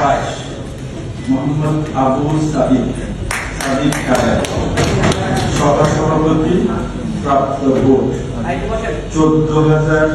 বাইশ মোহাম্মদ আবু সাদিক সাদিক কাদের সভা সভাপতি প্রাপ্ত ভোট চোদ্দ হাজার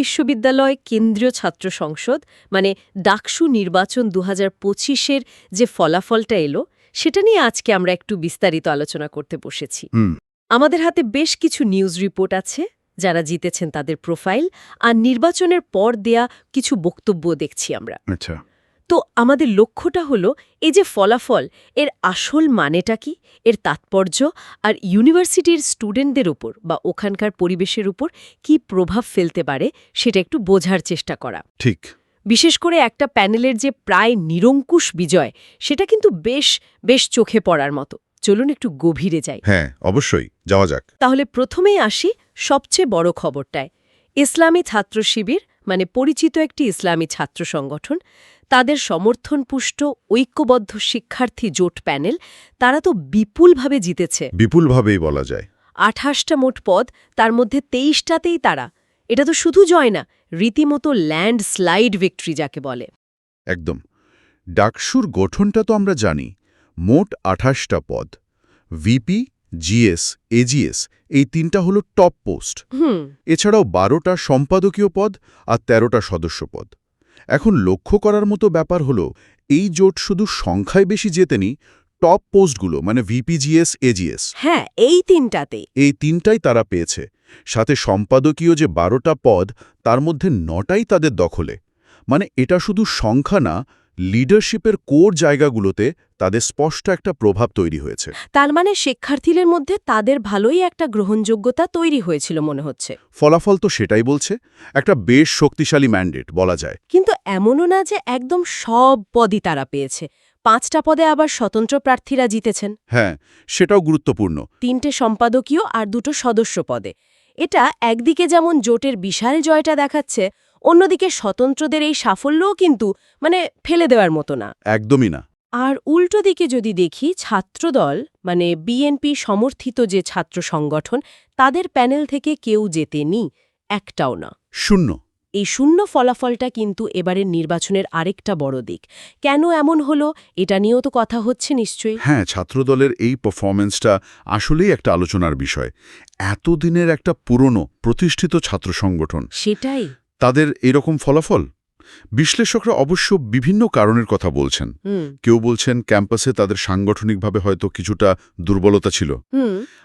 বিশ্ববিদ্যালয় কেন্দ্রীয় ছাত্র সংসদ মানে ডাকসু নির্বাচন দু হাজার পঁচিশের যে ফলাফলটা এলো সেটা নিয়ে আজকে আমরা একটু বিস্তারিত আলোচনা করতে বসেছি। আমাদের হাতে বেশ কিছু নিউজ রিপোর্ট আছে যারা জিতেছেন তাদের প্রোফাইল আর নির্বাচনের পর দেয়া কিছু বক্তব্য দেখছি আমরা। আচ্ছা। তো আমাদের লক্ষ্যটা হলো এই যে ফলাফল এর আসল মানেটা কি এর তাৎপর্য আর ইউনিভার্সিটির স্টুডেন্টদের উপর বা ওখানকার পরিবেশের উপর কি প্রভাব ফেলতে পারে সেটা একটু বোঝার চেষ্টা করা। ঠিক। বিশেষ করে একটা প্যানেলের যে প্রায় নিরঙ্কুশ বিজয় সেটা কিন্তু বেশ বেশ চোখে পড়ার মতো। চলুন একটু গভীরে যাই। হ্যাঁ অবশ্যই যাওয়া যাক। তাহলে প্রথমেই আসি সবচেয়ে বড় খবরটায়। ইসলামী ছাত্র শিবির মানে পরিচিত একটি ইসলামী ছাত্র সংগঠন তাদের সমর্থনপুষ্ট ঐক্যবদ্ধ শিক্ষার্থী জোট প্যানেল তারা তো বিপুলভাবে জিতেছে। বিপুলভাবেই বলা যায়। আঠাশটা মোট পদ তার মধ্যে তেইশটাতেই তারা। এটা তো শুধু জয় না রীতিমতো ল্যান্ড স্লাইড ভিক্টরি যাকে বলে। একদম। ডাকসুর গঠনটা তো আমরা জানি মোট আঠাশটা পদ। ভিপি জিএস এজিএস এই তিনটা হলো টপ পোস্ট। হুম। এছাড়াও বারোটা সম্পাদকীয় পদ আর ১৩টা সদস্য পদ। এখন লক্ষ্য করার মতো ব্যাপার হলো এই জোট শুধু সংখ্যায় বেশি জেতেনি টপ পোস্টগুলো মানে ভিপিজিএস এজিএস। হ্যাঁ এই তিনটাতে। এই তিনটাই তারা পেয়েছে। সাথে সম্পাদকীয় যে বারোটা পদ তার মধ্যে নটাই তাদের দখলে। মানে এটা শুধু সংখ্যা না লিডারশিপের কোর জায়গাগুলোতে তাদের স্পষ্ট একটা প্রভাব তৈরি হয়েছে। তার মানে শিক্ষার্থীদের মধ্যে তাদের ভালোই একটা গ্রহণযোগ্যতা তৈরি হয়েছিল মনে হচ্ছে। ফলাফল তো সেটাই বলছে একটা বেশ শক্তিশালী ম্যান্ডেট বলা যায়। কিন্তু এমনও না যে একদম সব পদই তারা পেয়েছে। পাঁচটা পদে আবার স্বতন্ত্র প্রার্থীরা জিতেছেন। হ্যাঁ সেটাও গুরুত্বপূর্ণ। তিনটে সম্পাদকীয় আর দুটো সদস্য পদে। এটা একদিকে যেমন জোটের বিশাল জয়টা দেখাচ্ছে অন্যদিকে স্বতন্ত্রদের এই সাফল্যও কিন্তু মানে ফেলে দেওয়ার মতো না। একদমই না। আর উল্টো দিকে যদি দেখি ছাত্রদল মানে বিএনপি সমর্থিত যে ছাত্র সংগঠন তাদের প্যানেল থেকে কেউ জেতেনি একটাও না। শূন্য। এই শূন্য ফলাফলটা কিন্তু এবারের নির্বাচনের আরেকটা বড় দিক। কেন এমন হলো এটা নিয়েও তো কথা হচ্ছে নিশ্চয়ই। হ্যাঁ ছাত্রদলের এই পারফরম্যান্সটা আসলেই একটা আলোচনার বিষয়। এতদিনের একটা পুরনো প্রতিষ্ঠিত ছাত্র সংগঠন। সেটাই। তাদের এরকম ফলাফল? বিশ্লেষকরা অবশ্য বিভিন্ন কারণের কথা বলছেন। কেউ বলছেন ক্যাম্পাসে তাদের সাংগঠনিকভাবে হয়তো কিছুটা দুর্বলতা ছিল।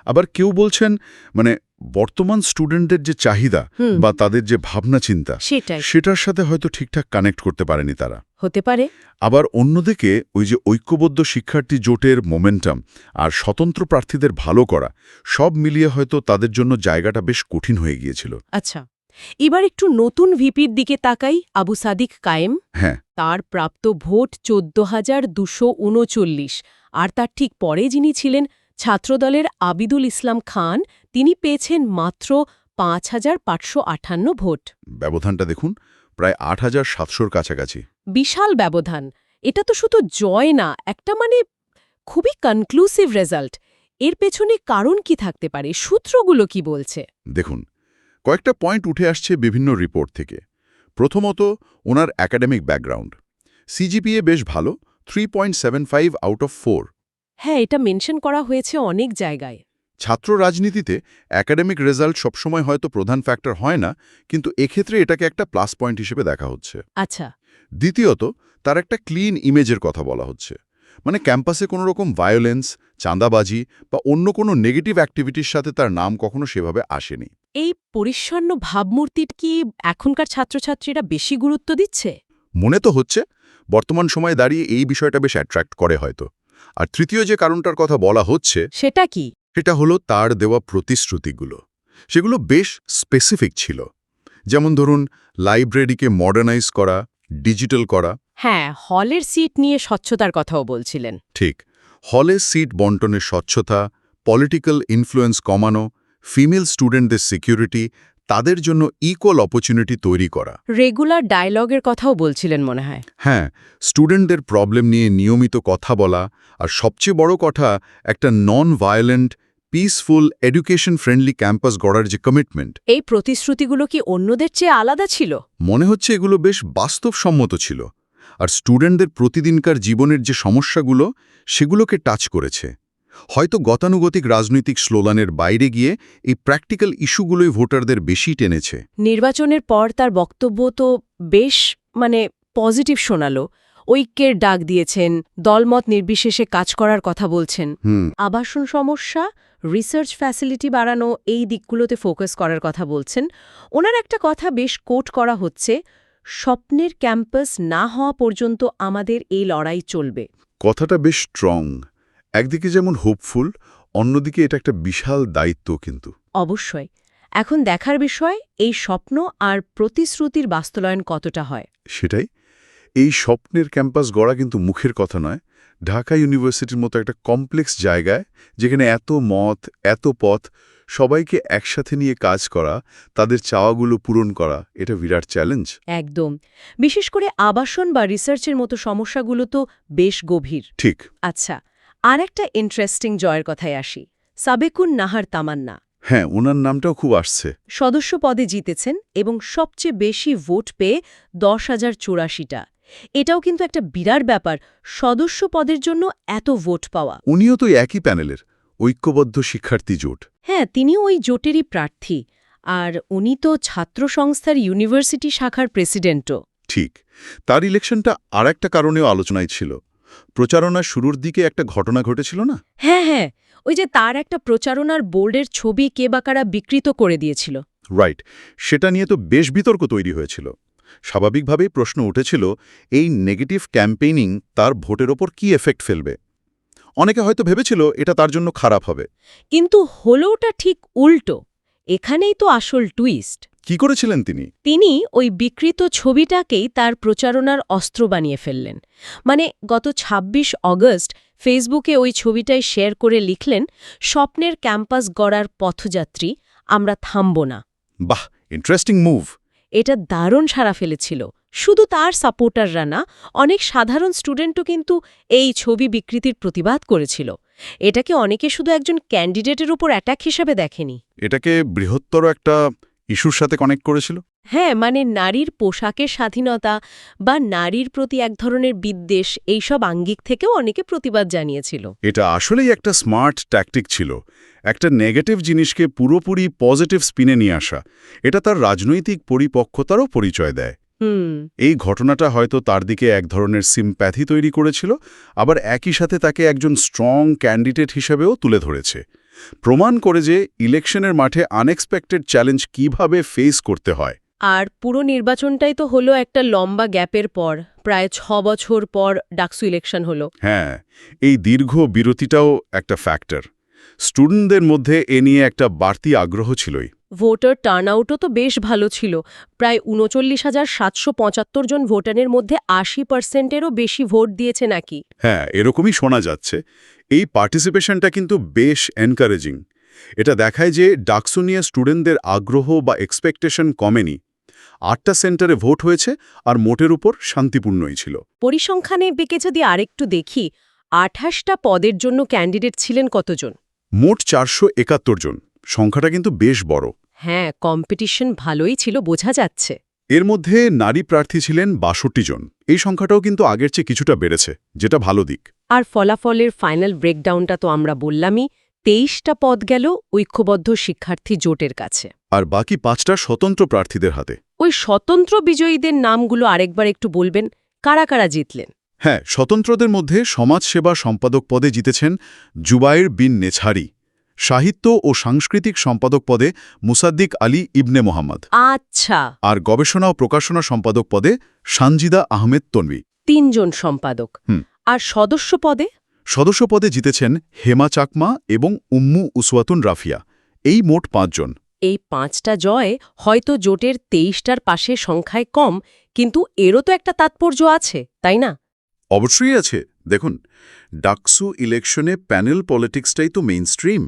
আবার কেউ বলছেন মানে বর্তমান স্টুডেন্টদের যে চাহিদা বা তাদের যে ভাবনা চিন্তা সেটার সাথে হয়তো ঠিকঠাক কানেক্ট করতে পারেনি তারা। হতে পারে। আবার অন্যদিকে ওই যে ঐক্যবদ্ধ শিক্ষার্থী জোটের মোমেন্টাম আর স্বতন্ত্র প্রার্থীদের ভালো করা সব মিলিয়ে হয়তো তাদের জন্য জায়গাটা বেশ কঠিন হয়ে গিয়েছিল। আচ্ছা। এবার একটু নতুন ভিপির দিকে তাকাই আবু সাদিক কায়েম। হ্যাঁ। তার প্রাপ্ত ভোট চোদ্দ হাজার দুশো উনচল্লিশ। আর তার ঠিক পরে যিনি ছিলেন ছাত্রদলের আবিদুল ইসলাম খান তিনি পেয়েছেন মাত্র পাঁচ হাজার পাঁচশো আঠান্ন ভোট। ব্যবধানটা দেখুন প্রায় আট হাজার সাতশোর কাছাকাছি। বিশাল ব্যবধান। এটা তো শুধু জয় না একটা মানে খুবই কনক্লুসিভ রেজাল্ট এর পেছনে কারণ কি থাকতে পারে? সূত্রগুলো কি বলছে? দেখুন কয়েকটা পয়েন্ট উঠে আসছে বিভিন্ন রিপোর্ট থেকে। প্রথমত ওনার একাডেমিক ব্যাকগ্রাউন্ড সিজিপিএ বেশ ভালো three point seven five out of four হ্যাঁ এটা মেনশন করা হয়েছে অনেক জায়গায়। ছাত্র রাজনীতিতে একাডেমিক রেজাল্ট সবসময় হয়তো প্রধান ফ্যাক্টর হয় না কিন্তু এক্ষেত্রে এটাকে একটা প্লাস পয়েন্ট হিসেবে দেখা হচ্ছে। আচ্ছা। দ্বিতীয়ত তার একটা ক্লিন ইমেজের কথা বলা হচ্ছে। মানে ক্যাম্পাসে কোনো রকম ভায়োলেন্স চাঁদাবাজি বা অন্য কোনো নেগেটিভ অ্যাক্টিভিটির সাথে তার নাম কখনো সেভাবে আসেনি। এই পরিচ্ছন্ন ভাবমূর্তির কি এখনকার ছাত্রছাত্রীরা বেশি গুরুত্ব দিচ্ছে? মনে তো হচ্ছে। বর্তমান সময়ে দাঁড়িয়ে এই বিষয়টা বেশ অ্যাট্রাক্ট করে হয়তো। আর তৃতীয় যে কারণটার কথা বলা হচ্ছে সেটা কি? সেটা হলো তার দেওয়া প্রতিশ্রুতিগুলো। সেগুলো বেশ স্পেসিফিক ছিল। যেমন ধরুন লাইব্রেরিকে মডার্নাইজ করা ডিজিটাল করা। হ্যাঁ হলের সিট নিয়ে স্বচ্ছতার কথাও বলছিলেন। ঠিক। হলের সিট বন্টনের স্বচ্ছতা পলিটিক্যাল ইনফ্লুয়েন্স কমানো ফিমেল স্টুডেন্টদের সিকিউরিটি তাদের জন্য ইকুয়াল অপরচুনিটি তৈরি করা। রেগুলার ডায়লগের কথাও বলছিলেন মনে হয়। হ্যাঁ স্টুডেন্টদের প্রবলেম নিয়ে নিয়মিত কথা বলা আর সবচেয়ে বড় কথা একটা non violent peaceful education friendly campus গড়ার যে কমিটমেন্ট এই প্রতিশ্রুতিগুলো কি অন্যদের চেয়ে আলাদা ছিল? মনে হচ্ছে এগুলো বেশ বাস্তবসম্মত ছিল। আর স্টুডেন্টদের প্রতিদিনকার জীবনের যে সমস্যাগুলো সেগুলোকে টাচ করেছে। হয়তো গতানুগতিক রাজনৈতিক স্লোগানের বাইরে গিয়ে এই প্র্যাকটিক্যাল ইস্যুগুলোই ভোটারদের বেশি টেনেছে। নির্বাচনের পর তার বক্তব্য তো বেশ মানে পজিটিভ শোনালো। ঐক্যের ডাক দিয়েছেন দলমত নির্বিশেষে কাজ করার কথা বলছেন। আবাসন সমস্যা রিসার্চ ফ্যাসিলিটি বাড়ানো এই দিকগুলোতে ফোকাস করার কথা বলছেন। ওনার একটা কথা বেশ কোট করা হচ্ছে স্বপ্নের ক্যাম্পাস না হওয়া পর্যন্ত আমাদের এই লড়াই চলবে। কথাটা বেশ স্ট্রং একদিকে যেমন হোপফুল অন্যদিকে এটা একটা বিশাল দায়িত্ব কিন্তু। অবশ্যই। এখন দেখার বিষয় এই স্বপ্ন আর প্রতিশ্রুতির বাস্তবায়ন কতটা হয়? সেটাই। এই স্বপ্নের ক্যাম্পাস গড়া কিন্তু মুখের কথা নয়। ঢাকা ইউনিভার্সিটির মতো একটা কমপ্লেক্স জায়গায় যেখানে এত মত এত পথ সবাইকে একসাথে নিয়ে কাজ করা তাদের চাওয়াগুলো পূরণ করা এটা বিরাট চ্যালেঞ্জ একদম। বিশেষ করে আবাসন বা রিসার্চের মতো সমস্যাগুলো তো বেশ গভীর। ঠিক। আচ্ছা আর একটা ইন্টারেস্টিং জয়ের কথায় আসি। সাবেকুন নাহার তামান্না। হ্যাঁ ওনার নামটাও খুব আসছে। সদস্য পদে জিতেছেন এবং সবচেয়ে বেশি ভোট পেয়ে দশ হাজার চুরাশিটা। এটাও কিন্তু একটা বিরাট ব্যাপার সদস্য পদের জন্য এত ভোট পাওয়া। উনিও তো একই প্যানেলের ঐক্যবদ্ধ শিক্ষার্থী জোট। হ্যাঁ তিনি ওই জোটেরই প্রার্থী। আর উনি তো ছাত্র সংস্থার ইউনিভার্সিটি শাখার প্রেসিডেন্টও। ঠিক তার ইলেকশনটা আর একটা কারণেও আলোচনায় ছিল। প্রচারণার শুরুর দিকে একটা ঘটনা ঘটেছিল না? হ্যাঁ হ্যাঁ। ওই যে তার একটা প্রচারণার বোর্ডের ছবি কে বা কারা বিকৃত করে দিয়েছিল। রাইট সেটা নিয়ে তো বেশ বিতর্ক তৈরি হয়েছিল। স্বাভাবিকভাবেই প্রশ্ন উঠেছিল এই নেগেটিভ ক্যাম্পেইনিং তার ভোটের ওপর কি এফেক্ট ফেলবে? অনেকে হয়তো ভেবেছিল এটা তার জন্য খারাপ হবে। কিন্তু হলোটা ঠিক উল্টো। এখানেই তো আসল টুইস্ট কি করেছিলেন তিনি? তিনি ওই বিকৃত ছবিটাকেই তার প্রচারণার অস্ত্র বানিয়ে ফেললেন। মানে গত ২৬ অগস্ট ফেসবুকে ওই ছবিটাই শেয়ার করে লিখলেন স্বপ্নের ক্যাম্পাস গড়ার পথযাত্রী আমরা থামব না। বাহ ইন্টারেস্টিং মুভ এটা দারুণ সাড়া ফেলেছিল। শুধু তার সাপোর্টাররা না অনেক সাধারণ স্টুডেন্টও কিন্তু এই ছবি বিকৃতির প্রতিবাদ করেছিল। এটাকে অনেকে শুধু একজন ক্যান্ডিডেটের উপর অ্যাটাক হিসাবে দেখেনি। এটাকে বৃহত্তর একটা ইস্যুর সাথে কানেক্ট করেছিল? হ্যাঁ মানে নারীর পোশাকের স্বাধীনতা বা নারীর প্রতি এক ধরনের বিদ্বেষ এইসব আঙ্গিক থেকেও অনেকে প্রতিবাদ জানিয়েছিল। এটা আসলেই একটা স্মার্ট ট্যাকটিক ছিল। একটা নেগেটিভ জিনিসকে পুরোপুরি পজিটিভ স্পিনে নিয়ে আসা। এটা তার রাজনৈতিক পরিপক্কতারও পরিচয় দেয়। হুম। এই ঘটনাটা হয়তো তার দিকে এক ধরনের সিম্প্যাথি তৈরি করেছিল আবার একই সাথে তাকে একজন স্ট্রং ক্যান্ডিডেট হিসেবেও তুলে ধরেছে। প্রমাণ করে যে ইলেকশনের মাঠে আনএক্সপেক্টেড চ্যালেঞ্জ কীভাবে ফেস করতে হয়। আর পুরো নির্বাচনটাই তো হলো একটা লম্বা গ্যাপের পর প্রায় ছ বছর পর ডাকসু ইলেকশন হলো। হ্যাঁ এই দীর্ঘ বিরতিটাও একটা ফ্যাক্টর। স্টুডেন্টদের মধ্যে এ নিয়ে একটা বাড়তি আগ্রহ ছিলই। ভোটার টার্নআউটও তো বেশ ভালো ছিল। প্রায় উনচল্লিশ হাজার সাতশো পঁচাত্তর জন ভোটারের মধ্যে আশি পার্সেন্টেরও বেশি ভোট দিয়েছে নাকি? হ্যাঁ এরকমই শোনা যাচ্ছে। এই পার্টিসিপেশনটা কিন্তু বেশ এনকারেজিং। এটা দেখায় যে ডাকসু নিয়ে স্টুডেন্টদের আগ্রহ বা এক্সপেকটেশন কমেনি। আটটা সেন্টারে ভোট হয়েছে আর মোটের উপর শান্তিপূর্ণই ছিল। পরিসংখ্যানে বেঁকে যদি আরেকটু দেখি আঠাশটা পদের জন্য ক্যান্ডিডেট ছিলেন কতজন? মোট চারশো একাত্তর জন। সংখ্যাটা কিন্তু বেশ বড়। হ্যাঁ কম্পিটিশন ভালোই ছিল বোঝা যাচ্ছে। এর মধ্যে নারী প্রার্থী ছিলেন বাষট্টি জন। এই সংখ্যাটাও কিন্তু আগের চেয়ে কিছুটা বেড়েছে যেটা ভালো দিক। আর ফলাফলের ফাইনাল ব্রেকডাউনটা তো আমরা বললামই তেইশটা পদ গেল ঐক্যবদ্ধ শিক্ষার্থী জোটের কাছে। আর বাকি পাঁচটা স্বতন্ত্র প্রার্থীদের হাতে। ওই স্বতন্ত্র বিজয়ীদের নামগুলো আরেকবার একটু বলবেন কারা কারা জিতলেন? হ্যাঁ স্বতন্ত্রদের মধ্যে সমাজসেবা সম্পাদক পদে জিতেছেন জুবাইর বিন নেছারি। সাহিত্য ও সাংস্কৃতিক সম্পাদক পদে মুসাদ্দিক আলী ইবনে মোহাম্মদ। আচ্ছা। আর গবেষণা ও প্রকাশনা সম্পাদক পদে সানজিদা আহমেদ তনবি তিনজন সম্পাদক। আর সদস্য পদে? সদস্য পদে জিতেছেন হেমা চাকমা এবং উম্মু উসওয়াতুন রাফিয়া। এই মোট পাঁচজন। এই পাঁচটা জয় হয়তো জোটের তেইশটার পাশে সংখ্যায় কম কিন্তু এরও তো একটা তাৎপর্য আছে তাই না? অবশ্যই আছে। দেখুন ডাকসু ইলেকশনে প্যানেল পলিটিক্সটাই তো মেইন স্ট্রিম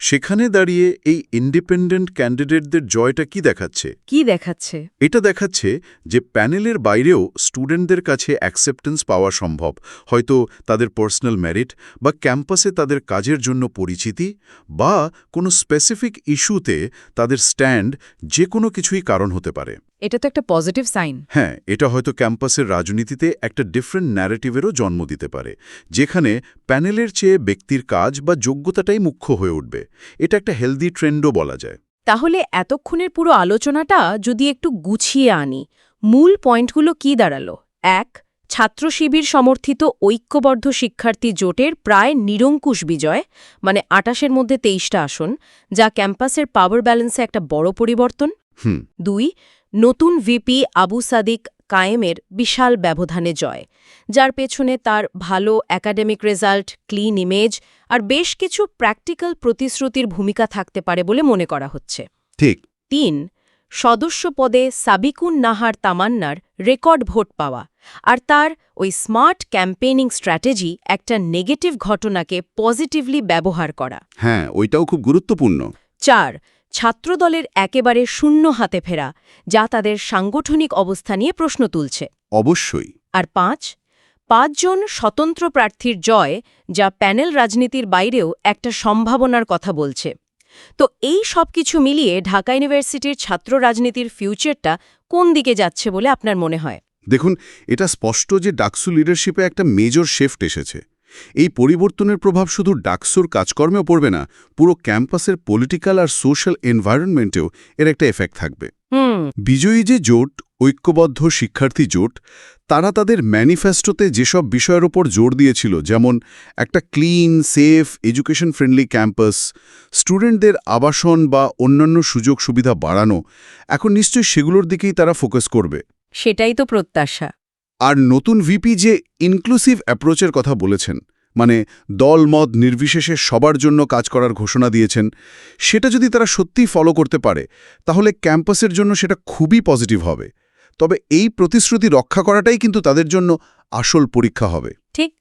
সেখানে দাঁড়িয়ে এই ইন্ডিপেন্ডেন্ট ক্যান্ডিডেটদের জয়টা কি দেখাচ্ছে? কি দেখাচ্ছে? এটা দেখাচ্ছে যে প্যানেলের বাইরেও স্টুডেন্টদের কাছে অ্যাকসেপ্টেন্স পাওয়া সম্ভব। হয়তো তাদের পার্সোনাল মেরিট বা ক্যাম্পাসে তাদের কাজের জন্য পরিচিতি বা কোনো স্পেসিফিক ইস্যুতে তাদের স্ট্যান্ড যে কোনো কিছুই কারণ হতে পারে। এটা তো একটা পজিটিভ সাইন হ্যাঁ এটা হয়তো ক্যাম্পাসের রাজনীতিতে একটা ডিফারেন্ট ন্যারেটিভেরও জন্ম দিতে পারে যেখানে প্যানেলের চেয়ে ব্যক্তির কাজ বা যোগ্যতাটাই মুখ্য হয়ে উঠবে। এটা একটা হেলদি ট্রেন্ডও বলা যায়। তাহলে এতক্ষণের পুরো আলোচনাটা যদি একটু গুছিয়ে আনি মূল পয়েন্টগুলো কি দাঁড়াল? এক ছাত্র শিবির সমর্থিত ঐক্যবদ্ধ শিক্ষার্থী জোটের প্রায় নিরঙ্কুশ বিজয় মানে আটাশের মধ্যে তেইশটা আসন যা ক্যাম্পাসের পাওয়ার ব্যালেন্সে একটা বড় পরিবর্তন। হুম। দুই নতুন ভিপি আবু সাদিক কায়েমের বিশাল ব্যবধানে জয় যার পেছনে তার ভালো একাডেমিক রেজাল্ট ক্লিন ইমেজ আর বেশ কিছু প্র্যাকটিক্যাল প্রতিশ্রুতির ভূমিকা থাকতে পারে বলে মনে করা হচ্ছে। ঠিক। তিন সদস্য পদে সাবিকুন নাহার তামান্নার রেকর্ড ভোট পাওয়া আর তার ওই স্মার্ট ক্যাম্পেইনিং স্ট্র্যাটেজি একটা নেগেটিভ ঘটনাকে পজিটিভলি ব্যবহার করা। হ্যাঁ ওইটাও খুব গুরুত্বপূর্ণ। চার ছাত্রদলের একেবারে শূন্য হাতে ফেরা যা তাদের সাংগঠনিক অবস্থা নিয়ে প্রশ্ন তুলছে। অবশ্যই। আর পাঁচ পাঁচজন স্বতন্ত্র প্রার্থীর জয় যা প্যানেল রাজনীতির বাইরেও একটা সম্ভাবনার কথা বলছে। তো এই সব কিছু মিলিয়ে ঢাকা ইউনিভার্সিটির ছাত্র রাজনীতির ফিউচারটা কোন দিকে যাচ্ছে বলে আপনার মনে হয়? দেখুন এটা স্পষ্ট যে ডাকসু লিডারশিপে একটা মেজর শিফট এসেছে। এই পরিবর্তনের প্রভাব শুধু ডাকসুর কাজকর্মেও পড়বে না পুরো ক্যাম্পাসের পলিটিক্যাল আর সোশ্যাল এনভায়রনমেন্টেও এর একটা এফেক্ট থাকবে। বিজয়ী যে জোট ঐক্যবদ্ধ শিক্ষার্থী জোট তারা তাদের ম্যানিফেস্টোতে যেসব বিষয়ের ওপর জোর দিয়েছিল যেমন একটা clean safe education friendly campus স্টুডেন্টদের আবাসন বা অন্যান্য সুযোগ সুবিধা বাড়ানো এখন নিশ্চয়ই সেগুলোর দিকেই তারা ফোকাস করবে। সেটাই তো প্রত্যাশা। আর নতুন ভিপি যে ইনক্লুসিভ অ্যাপ্রোচের কথা বলেছেন মানে দল মত নির্বিশেষে সবার জন্য কাজ করার ঘোষণা দিয়েছেন সেটা যদি তারা সত্যিই ফলো করতে পারে তাহলে ক্যাম্পাসের জন্য সেটা খুবই পজিটিভ হবে। তবে এই প্রতিশ্রুতি রক্ষা করাটাই কিন্তু তাদের জন্য আসল পরীক্ষা হবে। ঠিক।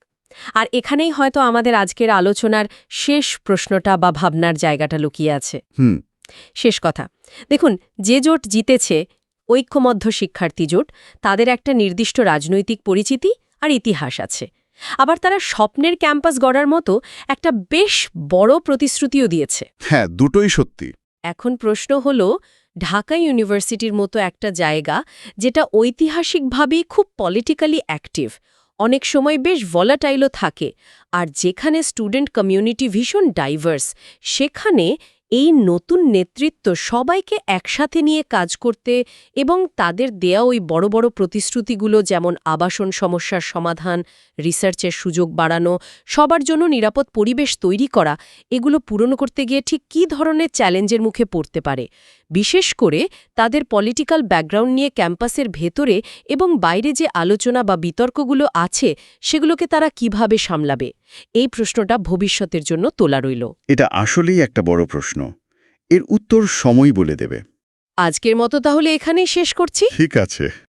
আর এখানেই হয়তো আমাদের আজকের আলোচনার শেষ প্রশ্নটা বা ভাবনার জায়গাটা লুকিয়ে আছে। হুম। শেষ কথা। দেখুন যে জোট জিতেছে ঐক্যমধ্য শিক্ষার্থী জোট তাদের একটা নির্দিষ্ট রাজনৈতিক পরিচিতি আর ইতিহাস আছে। আবার তারা স্বপ্নের ক্যাম্পাস গড়ার মতো একটা বেশ বড় প্রতিশ্রুতিও দিয়েছে। হ্যাঁ দুটোই সত্যি। এখন প্রশ্ন হল ঢাকা ইউনিভার্সিটির মতো একটা জায়গা যেটা ঐতিহাসিকভাবেই খুব পলিটিক্যালি অ্যাক্টিভ অনেক সময় বেশ ভলাটাইলও থাকে আর যেখানে স্টুডেন্ট কমিউনিটি ভীষণ ডাইভার্স সেখানে এই নতুন নেতৃত্ব সবাইকে একসাথে নিয়ে কাজ করতে এবং তাদের দেয়া ওই বড় বড় প্রতিশ্রুতিগুলো যেমন আবাসন সমস্যার সমাধান, রিসার্চের সুযোগ বাড়ানো, সবার জন্য নিরাপদ পরিবেশ তৈরি করা, এগুলো পূরণ করতে গিয়ে ঠিক কী ধরনের চ্যালেঞ্জের মুখে পড়তে পারে। বিশেষ করে তাদের পলিটিক্যাল ব্যাকগ্রাউন্ড নিয়ে ক্যাম্পাসের ভেতরে এবং বাইরে যে আলোচনা বা বিতর্কগুলো আছে, সেগুলোকে তারা কীভাবে সামলাবে? এই প্রশ্নটা ভবিষ্যতের জন্য তোলা রইল। এটা আসলেই একটা বড় প্রশ্ন। এর উত্তর সময় বলে দেবে। আজকের মতো তাহলে এখানেই শেষ করছি। ঠিক আছে।